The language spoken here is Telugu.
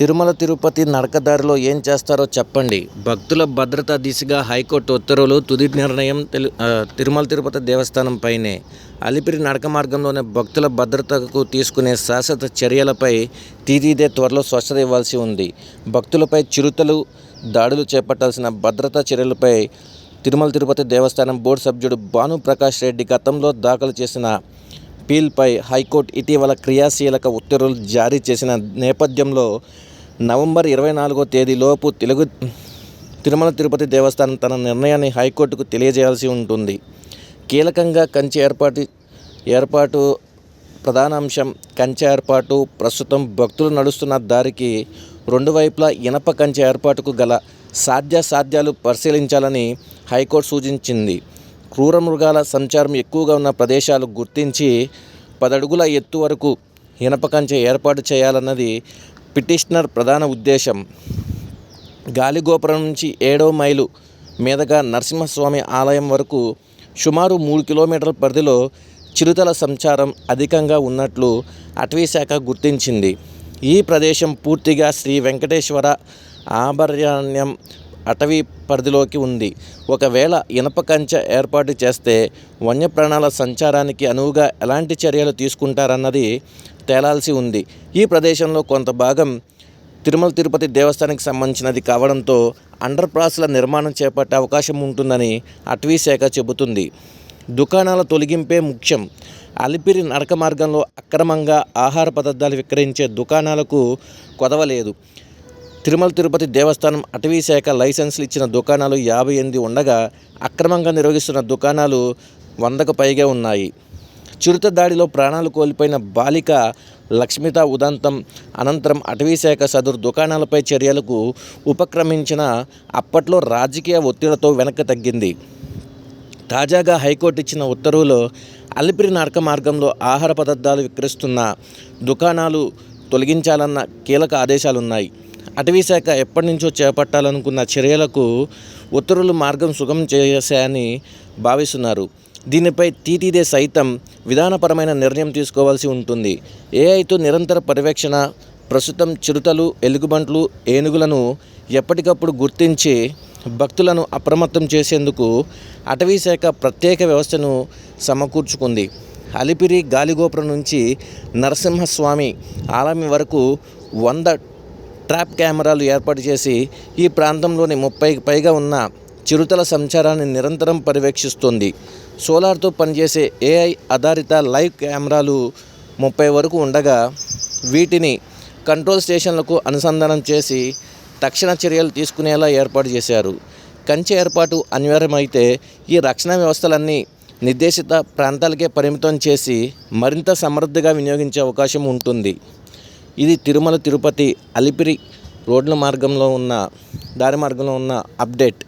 తిరుమల తిరుపతి నడకదారిలో ఏం చేస్తారో చెప్పండి. భక్తుల భద్రత దిశగా హైకోర్టు ఉత్తర్వులు తుది నిర్ణయం తెలు తిరుమల తిరుపతి దేవస్థానం పైనే. అలిపిరి నడక మార్గంలోనే భక్తుల భద్రతకు తీసుకునే శాశ్వత చర్యలపై తీదీదే త్వరలో స్పష్టత ఇవ్వాల్సి ఉంది. భక్తులపై చిరుతలు దాడులు చేపట్టాల్సిన భద్రతా చర్యలపై తిరుమల తిరుపతి దేవస్థానం బోర్డు సభ్యుడు భాను ప్రకాష్ రెడ్డి గతంలో దాఖలు చేసిన పీల్పై హైకోర్టు ఇటీవల క్రియాశీలక ఉత్తర్వులు జారీ చేసిన నేపథ్యంలో నవంబర్ ఇరవై నాలుగో తేదీలోపు తెలుగు తిరుమల తిరుపతి దేవస్థానం తన నిర్ణయాన్ని హైకోర్టుకు తెలియజేయాల్సి ఉంటుంది. కీలకంగా కంచె ఏర్పాటు ఏర్పాటు ప్రధాన అంశం కంచె ఏర్పాటు. ప్రస్తుతం భక్తులు నడుస్తున్న దారికి రెండు వైపులా ఇనప కంచె ఏర్పాటుకు గల సాధ్యాసాధ్యాలు పరిశీలించాలని హైకోర్టు సూచించింది. క్రూర మృగాల సంచారం ఎక్కువగా ఉన్న ప్రదేశాలు గుర్తించి పదడుగుల ఎత్తు వరకు ఇనప కంచె ఏర్పాటు చేయాలన్నది పిటిషనర్ ప్రధాన ఉద్దేశం. గాలిగోపురం నుంచి ఏడవ మైలు మీదుగా నరసింహస్వామి ఆలయం వరకు సుమారు మూడు కిలోమీటర్ల పరిధిలో చిరుతల సంచారం అధికంగా ఉన్నట్లు అటవీశాఖ గుర్తించింది. ఈ ప్రదేశం పూర్తిగా శ్రీ వెంకటేశ్వర ఆభరణ్యం అటవీ పరిధిలోకి ఉంది. ఒకవేళ ఇనప కంచె ఏర్పాటు చేస్తే వన్యప్రాణాల సంచారానికి అనువుగా ఎలాంటి చర్యలు తీసుకుంటారన్నది తేలాల్సి ఉంది. ఈ ప్రదేశంలో కొంత భాగం తిరుమల తిరుపతి దేవస్థానానికి సంబంధించినది కావడంతో అండర్ పాస్ల నిర్మాణం చేపట్టే అవకాశం ఉంటుందని అటవీ శాఖ చెబుతుంది. దుకాణాల తొలగింపే ముఖ్యం. అలిపిరి నడక మార్గంలో అక్రమంగా ఆహార పదార్థాలు విక్రయించే దుకాణాలకు కొదవలేదు. తిరుమల తిరుపతి దేవస్థానం అటవీ శాఖ లైసెన్సులు ఇచ్చిన దుకాణాలు యాభై ఎనిమిది ఉండగా అక్రమంగా నిర్వహిస్తున్న దుకాణాలు వందకు పైగా ఉన్నాయి. చిరుత దాడిలో ప్రాణాలు కోల్పోయిన బాలిక లక్ష్మిత ఉదంతం అనంతరం అటవీశాఖ సదరు దుకాణాలపై చర్యలకు ఉపక్రమించిన అప్పట్లో రాజకీయ ఒత్తిడితో వెనక్కి తగ్గింది. తాజాగా హైకోర్టు ఇచ్చిన ఉత్తర్వులో అలిపిరి నడక మార్గంలో ఆహార పదార్థాలు విక్రయిస్తున్న దుకాణాలు తొలగించాలన్న కీలక ఆదేశాలున్నాయి. అటవీశాఖ ఎప్పటి నుంచో చేపట్టాలనుకున్న చర్యలకు ఉత్తర్వులు మార్గం సుగమం చేశాయని భావిస్తున్నారు. దీనిపై టీటీదే సైతం విధానపరమైన నిర్ణయం తీసుకోవాల్సి ఉంటుంది. ఏఐతో నిరంతర పర్యవేక్షణ ప్రస్తుతం చిరుతలు ఎలుగుబంట్లు ఏనుగులను ఎప్పటికప్పుడు గుర్తించి భక్తులను అప్రమత్తం చేసేందుకు అటవీశాఖ ప్రత్యేక వ్యవస్థను సమకూర్చుకుంది. అలిపిరి గాలిగోపురం నుంచి నరసింహస్వామి ఆలయం వరకు వంద ట్రాప్ కెమెరాలు ఏర్పాటు చేసి ఈ ప్రాంతంలోని ముప్పైకి పైగా ఉన్న చిరుతల సంచారాన్ని నిరంతరం పర్యవేక్షిస్తుంది. సోలార్తో పనిచేసే ఏఐ ఆధారిత లైవ్ కెమెరాలు ముప్పై వరకు ఉండగా వీటిని కంట్రోల్ స్టేషన్లకు అనుసంధానం చేసి తక్షణ చర్యలు తీసుకునేలా ఏర్పాటు చేశారు. కంచె ఏర్పాటు అనివార్యమైతే ఈ రక్షణ వ్యవస్థలన్నీ నిర్దేశిత ప్రాంతాలకే పరిమితం చేసి మరింత సమృద్ధిగా వినియోగించే అవకాశం ఉంటుంది. ఇది తిరుమల తిరుపతి అలిపిరి రోడ్ల మార్గంలో ఉన్న దారి మార్గంలో ఉన్న అప్డేట్.